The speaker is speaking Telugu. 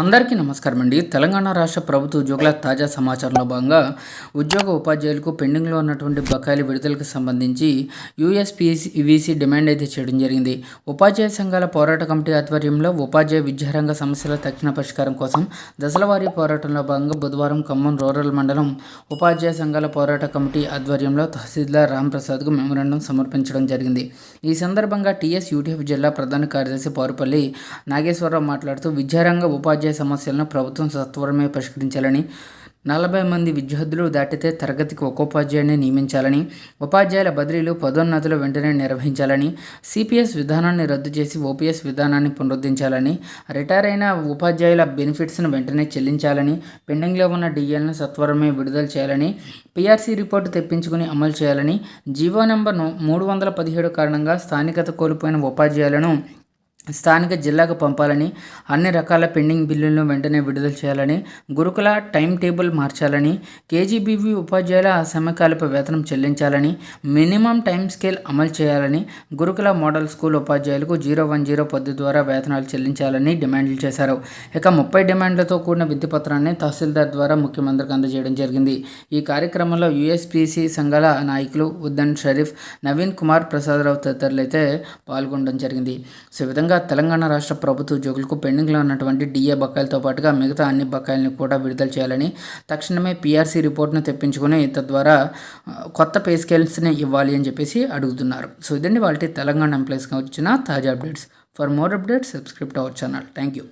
అందరికీ నమస్కారం అండి. తెలంగాణ రాష్ట్ర ప్రభుత్వ ఉద్యోగుల తాజా సమాచారంలో భాగంగా ఉద్యోగ ఉపాధ్యాయులకు పెండింగ్లో ఉన్నటువంటి బకాయిల విడుదలకు సంబంధించి యూఎస్పీసీ డిమాండ్ అయితే చేయడం జరిగింది. ఉపాధ్యాయ సంఘాల పోరాట కమిటీ ఆధ్వర్యంలో ఉపాధ్యాయ విద్యారంగ సమస్యల తక్షణ పరిష్కారం కోసం దశలవారీ పోరాటంలో భాగంగా బుధవారం ఖమ్మం రూరల్ మండలం ఉపాధ్యాయ సంఘాల పోరాట కమిటీ ఆధ్వర్యంలో తహసీల్దార్ రాంప్రసాద్కు మెమోరాండం సమర్పించడం జరిగింది. ఈ సందర్భంగా టీఎస్ యూటీఎఫ్ జిల్లా ప్రధాన కార్యదర్శి పారుపల్లి నాగేశ్వరరావు మాట్లాడుతూ విద్యారంగ ఉపాధ్యాయ ఉపాధ్యాయ సమస్యలను ప్రభుత్వం సత్వరమే పరిష్కరించాలని నలభై మంది విద్యార్థులు దాటితే తరగతికి ఒక ఉపాధ్యాయుని నియమించాలని ఉపాధ్యాయుల బదిలీలు పదోన్నతులు వెంటనే నిర్వహించాలని సిపిఎస్ విధానాన్ని రద్దు చేసి ఓపీఎస్ విధానాన్ని పునరుద్ధరించాలని రిటైర్ అయిన ఉపాధ్యాయుల బెనిఫిట్స్ను వెంటనే చెల్లించాలని పెండింగ్లో ఉన్న డిఎల్ను సత్వరమే విడుదల చేయాలని పిఆర్సీ రిపోర్టు తెప్పించుకుని అమలు చేయాలని జీవో నెంబర్ను మూడు వందల పదిహేడు కారణంగా స్థానికత కోల్పోయిన ఉపాధ్యాయులను స్థానిక జిల్లాకు పంపాలని అన్ని రకాల పెండింగ్ బిల్లులను వెంటనే విడుదల చేయాలని గురుకుల టైం టేబుల్ మార్చాలని కేజీబీవీ ఉపాధ్యాయుల సమకాలిక వేతనం చెల్లించాలని మినిమం టైం స్కేల్ అమలు చేయాలని గురుకుల మోడల్ స్కూల్ ఉపాధ్యాయులకు జీరో వన్ జీరో పద్ధతి ద్వారా వేతనాలు చెల్లించాలని డిమాండ్లు చేశారు. ఇక ముప్పై డిమాండ్లతో కూడిన విద్యుపత్రాన్ని తహసీల్దార్ ద్వారా ముఖ్యమంత్రికి అందజేయడం జరిగింది. ఈ కార్యక్రమంలో యూఎస్పీసీ సంఘాల నాయకులు ఉద్దన్ షరీఫ్ నవీన్ కుమార్ ప్రసాదరావు తదితరులు అయితే పాల్గొనడం జరిగింది. సో విధంగా ముఖ్యంగా తెలంగాణ రాష్ట్ర ప్రభుత్వ ఉద్యోగులకు పెండింగ్లో ఉన్నటువంటి డిఏ బకాయిలతో పాటుగా మిగతా అన్ని బకాయిలను కూడా విడుదల చేయాలని తక్షణమే పీఆర్సీ రిపోర్ట్ను తెప్పించుకుని తద్వారా కొత్త పే స్కేల్స్ని ఇవ్వాలి అని చెప్పేసి అడుగుతున్నారు. సో ఇదండి వాళ్ళకి తెలంగాణ ఎంప్లాయీస్గా వచ్చిన తాజా updates. For more updates subscribe our channel. Thank you